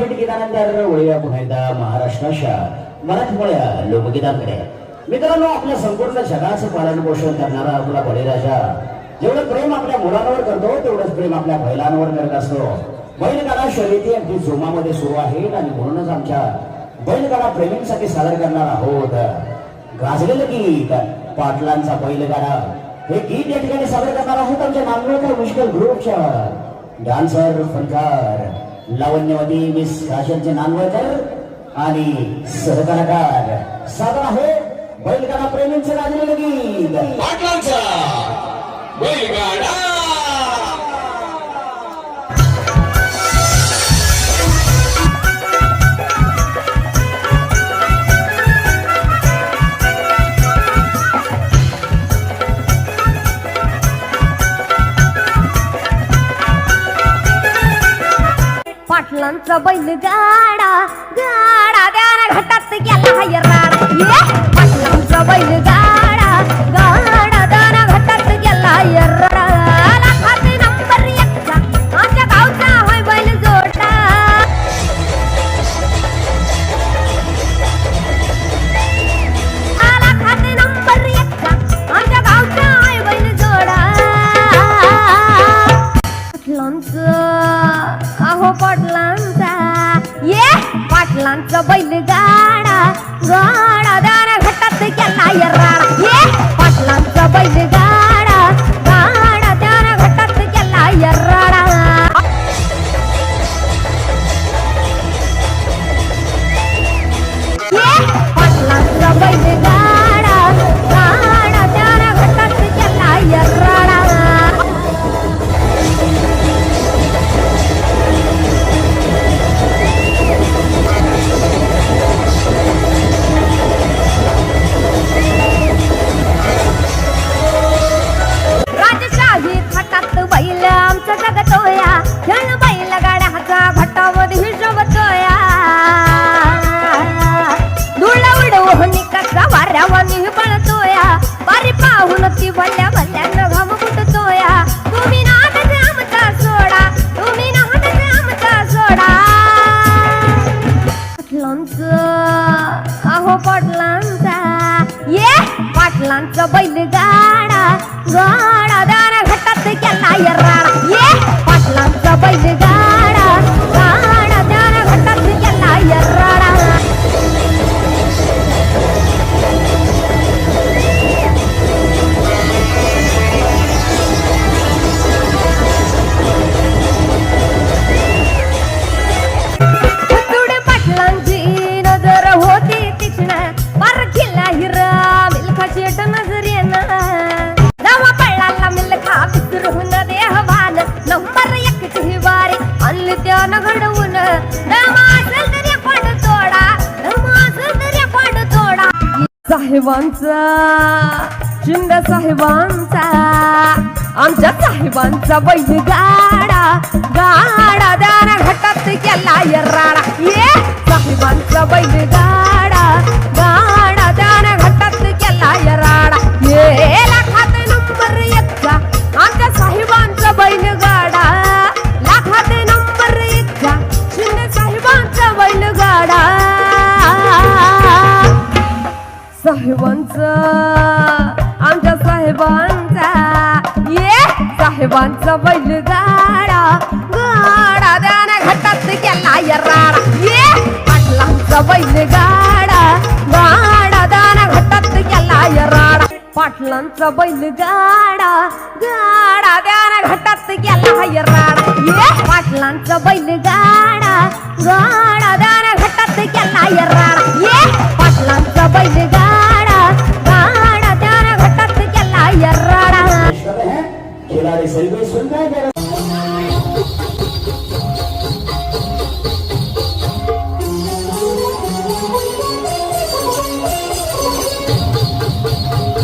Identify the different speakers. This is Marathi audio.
Speaker 1: भेट गीतानंतर वळूया पुन्हा एकदा महाराष्ट्राच्या मराठमोळ्या लोकगीताकडे. मित्रांनो आपल्या संपूर्ण जगाचं पालन पोषण करणारा आपला बळीराजा जेवढं प्रेम आपल्या मुलांवर करतो तेवढंच प्रेम आपल्या बैलांवर करत असतो. बैलगाडा शर्यती अगदी जोमामध्ये सुरू आहेत आणि म्हणूनच आमच्या बैलगाडा प्रेमींसाठी सादर करणार आहोत. गाजलेलं गीत पाटलांचा बैलगाडा हे गीत या ठिकाणी सादर करणार आहोत आमच्या नांदगावकर मुश्किल ग्रुपच्या डान्सर फनकार लावण्यवादी मिस काशनचे नानवकर आणि सहकलाकार सादर आहे बैलगाडा प्रेमींचं गाजलेलं गीत.
Speaker 2: बैलगाडा.
Speaker 3: पाटलांचा बैल गाडा गाडा द्याना घाटात गेला हाय राडा. ये बैल गाडा गाडा द्याना घाटात गेला हाय राडा. लाखात नंबर एकचा आमच्या गावचा बैल जोडा आला नंबर एकचा आमच्या गावचा बैल जोडा अहो पाटलांचा ये पाटलांचा बैल गाडा गाडा दारा पाटलांचा बैल गाडा गाडा दारा घटात केला या ये पाटलांचा बैल गाडा साहेबांचा शिंदे साहेबांचा आमच्या साहेबांचा बैल गाडा गाडा दारा घटात गेला या राडा. ये साहेबांचा बैल साहेबांचा आमच्या साहेबांचा. ये साहेबांचा बैल गाडा गाडा द्याना घटात केला या राडा ये पाटलांचा बैल गाडा गाडा द्याना घटात केला या राडा पाटलांचा बैल गाडा गाडा द्याना घटात केला या राडा ये पाटलांचा बैल गाडा गाडा द्याना घटात केला या